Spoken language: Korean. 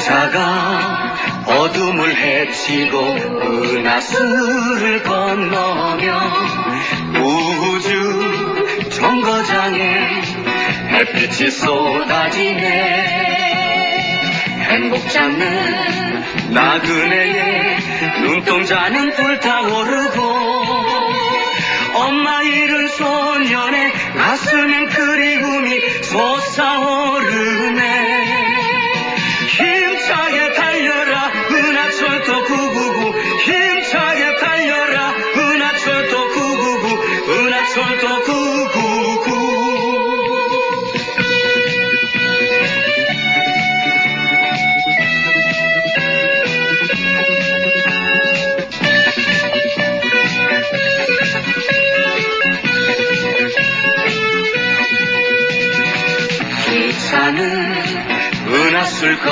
기차가 어둠을 헤치고 은하수를 건너며 우주 정거장에 햇빛이 쏟아지네. 행복 찾는 나그네의 눈동자는 불타오르고 엄마 잃은 소년의 가슴엔 그리움이 솟아오르네 철도 999 기차는 은하 쓸것